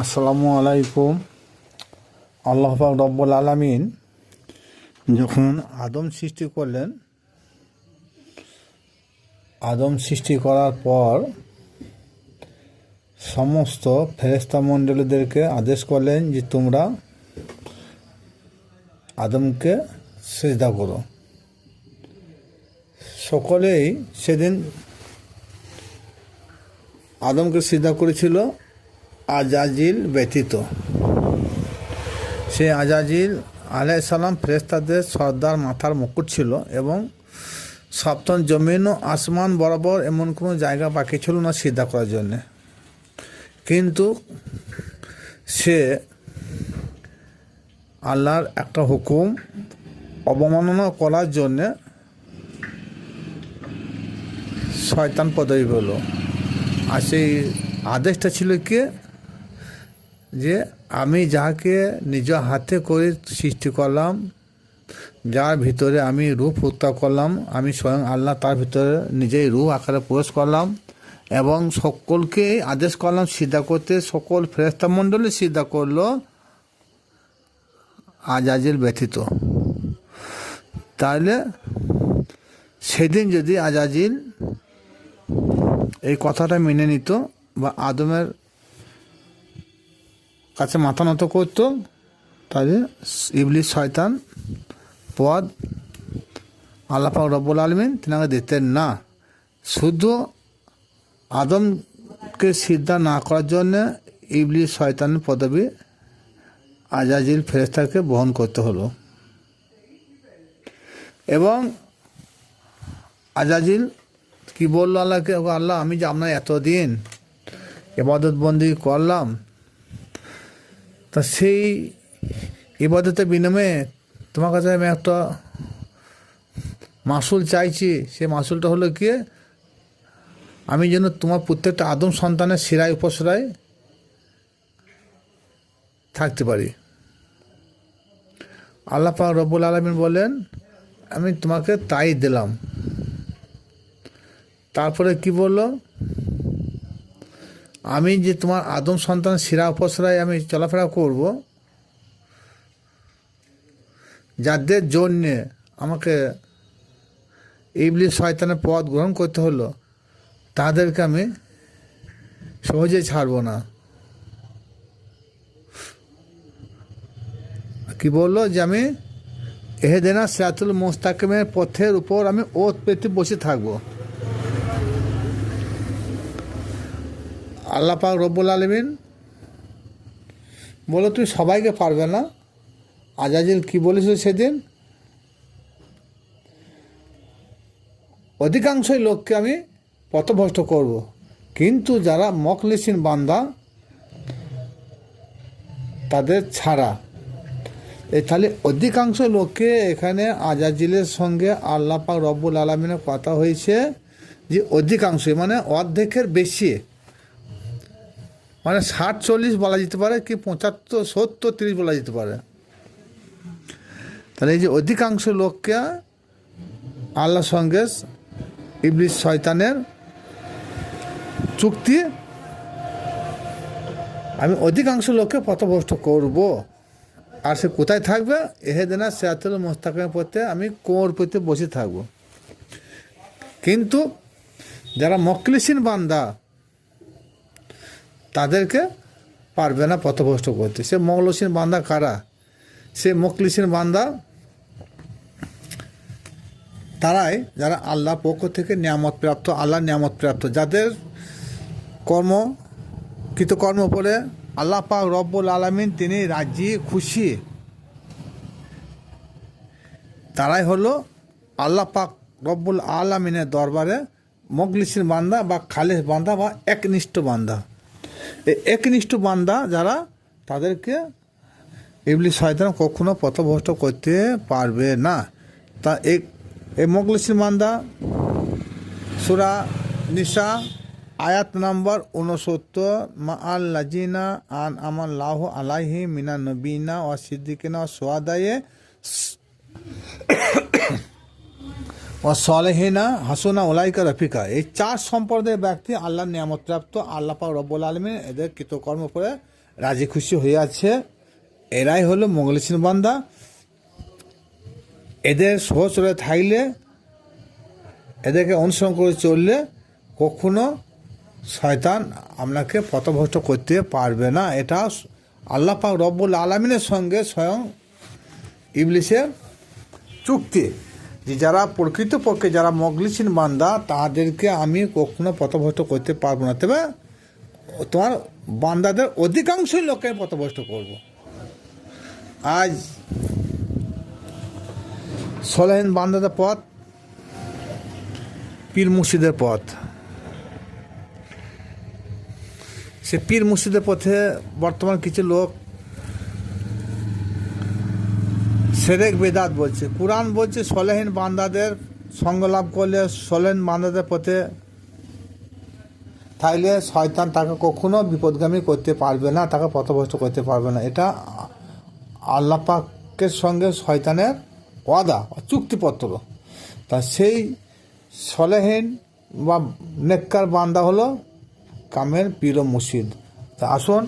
আসসালামু আলাইকুম। আল্লাহ রব্বুল আলামিন যখন আদম সৃষ্টি করলেন, আদম সৃষ্টি করার পর সমস্ত ফেরেস্তা মণ্ডলীদেরকে আদেশ করলেন যে তোমরা আদমকে সেজদা করো। সকলেই সেদিন আদমকে সিদ্ধা করেছিল। আজাজিল ব্যতীত। সে আজাজিল আলাইসাল্লাম ফেরেস্তাদের সর্দার মাথার মুকুট ছিল এবং সপ্তম জমিন ও আসমান বরাবর এমন কোনো জায়গা বাকি ছিল না সিদ্ধা করার জন্যে। কিন্তু সে আল্লাহর একটা হুকুম অবমাননা করার জন্যে শয়তান পদবী পেল। আর সেই আদেশটা ছিল কি? যে আমি যাকে নিজ হাতে করে সৃষ্টি করলাম, যার ভিতরে আমি রূপ হত্যা করলাম, আমি স্বয়ং আল্লাহ তার ভিতরে নিজেই রূপ আকারে প্রবেশ করলাম এবং সকলকে আদেশ করলাম সিদ্ধা করতে। সকল ফেরেস্তা মণ্ডলী সিদ্ধা করল আজাজিল ব্যথিত তাহলে সেদিন যদি আজাজিল এই কথাটা মেনে নিত বা আদমের কাছে মাথা নত করতো, তাহলে ইবলিশ শয়তান পদ আল্লাপাক রব্বুল আলমিন তিনাকে দিতেন না। শুধু আদমকে সিদ্ধা না করার জন্য ইবলিশ শয়তানের পদবী আজাজিল ফেরেস্তাকে বহন করতে হলো। এবং আজাজিল কি বলল আল্লাহকে? আল্লাহ, আমি যে আপনার এতদিন এবাদত বন্দি করলাম তা সেই ইবাদতের বিনিময়ে তোমার কাছে আমি একটা মাসুল চাইছি। সেই মাসুলটা হলো কি? আমি যেন তোমার প্রত্যেকটা আদম সন্তানের শিরায় উপসরায় থাকতে পারি। আল্লাহ রব্বুল আলমিন বলেন, আমি তোমাকে তাই দিলাম। তারপরে কি বলল? আমি যে তোমার আদম সন্তান শিরা উপসরায় আমি চলাফেরা করব, যাদের জন্যে আমাকে ইবলি শয়তানের পথ গ্রহণ করতে হলো, তাদেরকে আমি সহজে ছাড়বো না। কি বলল? যে আমি এহেদেনা সিরাতুল মোস্তাকিমের পথের উপর আমি ওত পেতে বসে থাকব। আল্লাহ পাক রব্বুল আলমিন বলো, তুই সবাইকে পারবে না? আজাজিল কি বলেছিল সেদিন? অধিকাংশই লোককে আমি পথভ্রষ্ট করব। কিন্তু যারা মকলিসিন বান্দা, তাদের ছাড়া। তাহলে অধিকাংশ লোককে এখানে আজাজিলের সঙ্গে আল্লাহ পাক রব্বুল আলমিনের কথা হয়েছে যে অধিকাংশই মানে অর্ধেকের বেশি। মানে ষাট, চল্লিশ বলা যেতে পারে কি পঁচাত্তর, সত্তর, তিরিশ বলা যেতে পারে। তাহলে এই যে অধিকাংশ লোককে আল্লাহর সঙ্গে ইবলিশ শয়তানের চুক্তি, আমি অধিকাংশ লোককে পথভ্রষ্ট করব। আর সে কোথায় থাকবে? এহেদেনা সেয়াতুল মোস্তাকের পথে আমি কোর পেতে বসে থাকব। কিন্তু যারা মকলিসিন বান্দা তাদেরকে পারবে না পথভ্রষ্ট করতে। সে মগলসিন বান্দা কারা? সে মকলিসিন বান্দা তারাই যারা আল্লাহ পক্ষ থেকে নিয়ামত প্রাপ্ত আল্লাহ নিয়ামত প্রাপ্ত যাদের কর্ম, কৃতকর্ম উপরে আল্লাহ পাক রব্বুল আলমিন তিনি রাজি, খুশি। তারাই হলো আল্লাহ পাক রব্বুল আলমিনের দরবারে মগলিসিন বান্দা বা খালেস বান্দা বা একনিষ্ঠ বান্দা। একনিষ্ঠ বান্দা যারা তাদেরকে এগুলি শয়তান কখনো পথভ্রষ্ট করতে পারবে না। তা এই এই মোগলিসির বান্দা, সুরা নিসা, আয়াত নাম্বার উনসত্তর মা আল লাজিনা আন আমার লাহ আলাহি মিনা নবীনা ও সিদ্দিকিনা ও সোয়াদায়ে ও সলেহিনা হাসুনা ওলাইকা রফিকা। এই চার সম্প্রদায়ের ব্যক্তি আল্লাহর নিয়ামতপ্রাপ্ত, আল্লাহ পাক রব্বুল আলমিন এদের কৃতকর্ম করে রাজি খুশি হয়ে আছে। এরাই হলো মোগলিসিন বান্দা। এদের সহচরে থাকলে এদেরকে অনুসরণ করে চললে কখনো শয়তান আপনাকে পথভ্রষ্ট করতে পারবে না। এটা আল্লাহ পাক রব্বুল আলমিনের সঙ্গে স্বয়ং ইবলিশের চুক্তি। যে যারা প্রকৃতপক্ষে যারা মগলিসিন বান্দা, তাদেরকে আমি কখনো পথভ্রষ্ট করতে পারব না। তবে তোমার বান্দাদের অধিকাংশই লোকের পথভ্রষ্ট করব। আজ সলেহীন বান্দাদের পথ, পীর মুর্শিদের পথ। সে পীর মুর্শিদের পথে বর্তমান কিছু লোক সেরেক বেদাত বলছে। কোরআন বলছে, সলেহীন বান্দাদের সঙ্গ লাভ করলে সলেহীন বান্দাদের পথে থাকলে শয়তান তাকে কখনো বিপদগামী করতে পারবে না, তাকে পথভ্রষ্ট করতে পারবে না। এটা আল্লাহ পাকের সঙ্গে শয়তানের ওয়াদা চুক্তিপত্র। তা সেই সলেহীন বা নেককার বান্দা হলো কামের পীর মুর্শিদ। তা আসুন,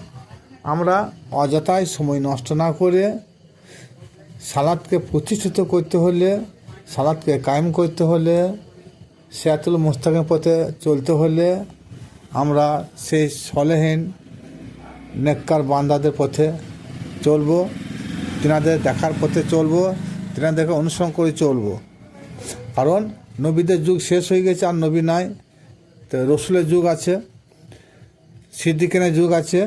আমরা অযথায় সময় নষ্ট না করে সালাদকে প্রতিষ্ঠিত করতে হলে, সালাদকে কায়েম করতে হলে সিয়াতুল মোস্তাকের পথে চলতে হলে আমরা সেই সলেহীন নেককার বান্দাদের পথে চলবো, তিনাদের দেখার পথে চলব, তিনাদেরকে অনুসরণ করে চলব। কারণ নবীদের যুগ শেষ হয়ে গেছে আর নবী নাই। তো রসুলের যুগ আছে সিদ্দিকেনের যুগ আছে।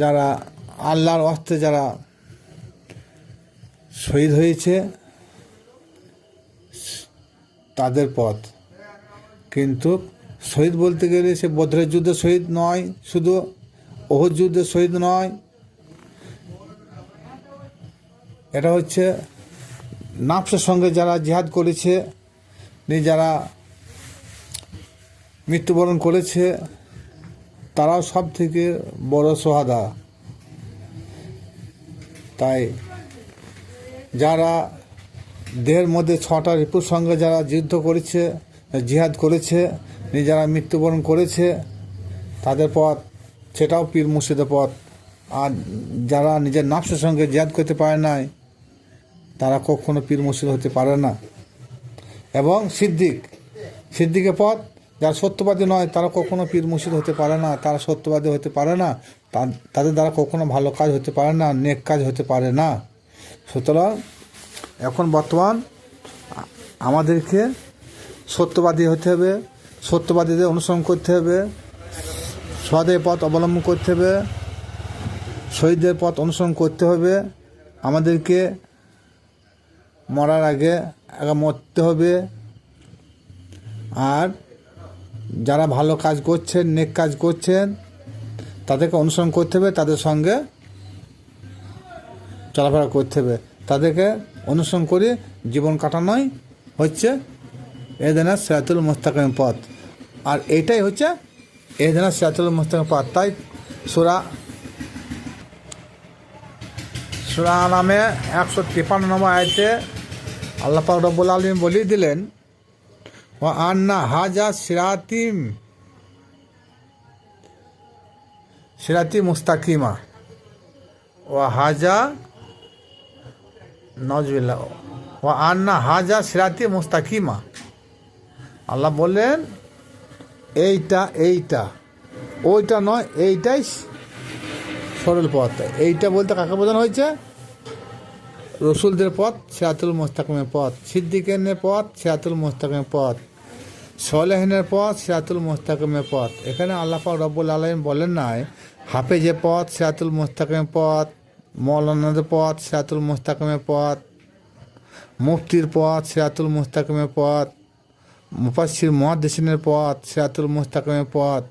যারা আল্লাহর অস্তে যারা শহীদ হয়েছে, তাদের পথ। কিন্তু শহীদ বলতে গেলে সে বদ্রের যুদ্ধে শহীদ নয়, শুধু ওহর যুদ্ধে শহীদ নয়। এটা হচ্ছে নাফসের সঙ্গে যারা জিহাদ করেছে যারা মৃত্যুবরণ করেছে, তারাও সব থেকে বড় সোহাদা। তাই যারা দেহের মধ্যে ছটা রিপুর সঙ্গে যারা যুদ্ধ করেছে, জিহাদ করেছে যারা মৃত্যুবরণ করেছে, তাদের পথ, সেটাও পীর মুর্শিদের পথ। আর যারা নিজের নাফসের সঙ্গে জিহাদ করতে পারে নাই, তারা কখনো পীর মুর্শিদ হতে পারে না। এবং সিদ্দিক, সিদ্দিকের পথ, যারা সত্যবাদী নয়, তারা কখনো পীর মুর্শিদ হতে পারে না। তারা সত্যবাদী হতে পারে না। তাদের দ্বারা কখনো ভালো কাজ হতে পারে না, নেক কাজ হতে পারে না। সুতরাং এখন বর্তমান আমাদেরকে সত্যবাদী হতে হবে, সত্যবাদীদের অনুসরণ করতে হবে সদের পথ অবলম্বন করতে হবে, শহীদদের পথ অনুসরণ করতে হবে, আমাদেরকে মরার আগে আগে মরতে হবে। আর যারা ভালো কাজ করছেন, নেক কাজ করছেন, তাদেরকে অনুসরণ করতে হবে, তাদের সঙ্গে চলাফেরা করতে হবে। তাদেরকে অনুসরণ করে জীবন কাটানোই হচ্ছে এদেনা সিরাতুল মোস্তাকিম পথ। আর এটাই হচ্ছে এদেনা সিরাতুল মোস্তাকিম পথ। তাই সুরা সুরা নামে একশো তিপ্পান্ন নম্বর আয়তে আল্লাহ রব্বুল আলম বলিয়ে দিলেন ও আন্না হাজা সিরাতিম সিরাতি মুস্তাকিমা। ও হাজা নজবিল্লা ও আন্না হাজা সিরাতি মুস্তাকিমা। আল্লাহ বললেন, এইটা এইটা। ওইটা নয়, এইটাই সরল পথ। এইটা বলতে কাকে বোঝানো হয়েছে? রসুলদের পথ, সিরাতুল মোস্তাকিমের পথ। সিদ্দিকেনের পথ, সিরাতুল মোস্তাকিমের পথ। সলেহিনের পথ, সিরাতুল মোস্তাকিমের পথ। এখানে আল্লাহ রব্বুল আলম বলেন নাই, হাফেজের পথ, সিরাতুল মোস্তাকিমের পথ। মৌলানাদের পথ, সিরাতুল মোস্তাকিমের পথ, মুফতির পথ, সিরাতুল মুস্তাকিমের পথ মুফাসির মহাদেশিনের পথ, সিরাতুল মুস্তাকিমের পথ।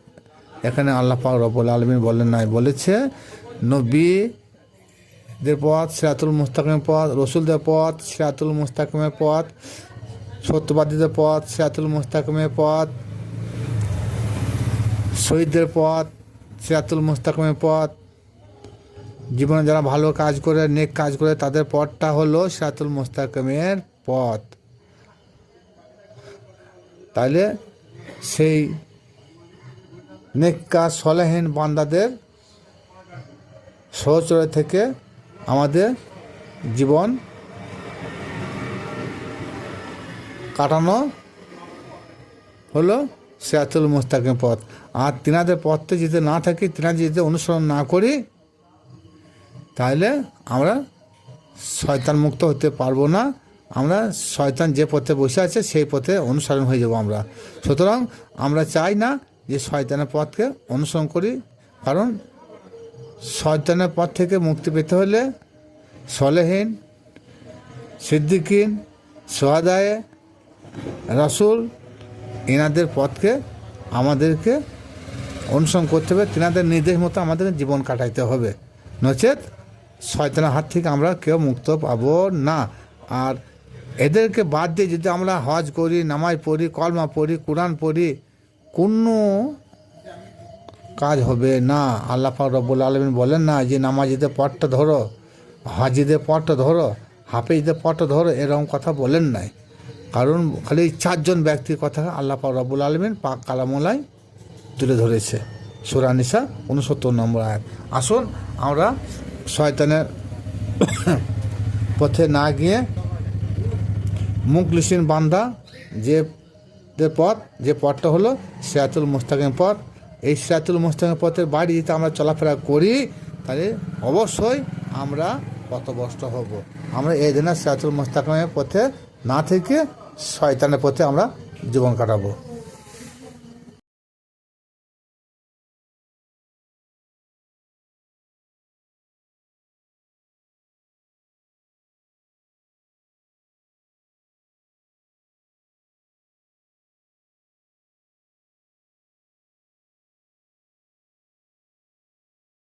এখানে আল্লাহ পাক রব্বুল আলমিন বলেন নাই বলেছে নবী দের পথ, সিরাতুল মুস্তাকিমের পথ, রসুলদের পথ, সিরাতুল মুস্তাকিমের পথ, সত্যবাদীদের পথ, সিরাতুল মুস্তাকিমের পথ, শহীদদের পথ, সিরাতুল মুস্তাকিমের পথ জীবনে যারা ভালো কাজ করে, নেক কাজ করে, তাদের পথটা হলো সিরাতুল মুস্তাকিমের পথ। তাইলে সেই নেক কাজ সলেহীন বান্দাদের সহচরে থেকে আমাদের জীবন কাটানো হলো সিরাতুল মুস্তাকিম পথ। আর তিনাদের পথে যদি না থাকি, তিনাদের যদি অনুসরণ না করি তাহলে আমরা শয়তান মুক্ত হতে পারব না। আমরা শয়তান যে পথে বসে আছে, সেই পথে অনুসরণ হয়ে যাব আমরা। সুতরাং আমরা চাই না যে শয়তানের পথকে অনুসরণ করি, কারণ শয়তানের পথ থেকে মুক্তি পেতে হলে সলেহীন সিদ্দিকিন সোহাদায়ে রসুল এনাদের পথকে আমাদেরকে অনুসরণ করতে হবে। তেনাদের নির্দেশ মতো আমাদের জীবন কাটাইতে হবে। নচেত শয়তানের হাত থেকে আমরা কেউ মুক্ত পাবো না। আর এদেরকে বাদ দিয়ে যদি আমরা হজ করি, নামাজ পড়ি, কলমা পড়ি, কোরআন পড়ি, কোনো কাজ হবে না। আল্লাহ রব্বুল আলমিন বলেন না যে নামাজিদের পটটা ধরো, হাজিদের পটটা ধরো, হাফেজদের পটটা ধরো, এরকম কথা বলেন নাই। কারণ খালি চারজন ব্যক্তির কথা আল্লাহ রব্বুল আলমিন পাক কালামলায় তুলে ধরেছে। সুরানিসা উনসত্তর নম্বর আয়াত। আসুন আমরা শয়তানের পথে না গিয়ে মুখলিসিন বান্দা যে পথ, যে পথটা হলো সিরাতুল মুস্তাকিম পথ। এই সিরাতুল মুস্তাকিম পথের বাড়ি যদি আমরা চলাফেরা করি, তাহলে অবশ্যই আমরা পথভ্রষ্ট হব। আমরা এই দিনের সিরাতুল মুস্তাকিমের পথে না থেকে শয়তানের পথে আমরা জীবন কাটাবো।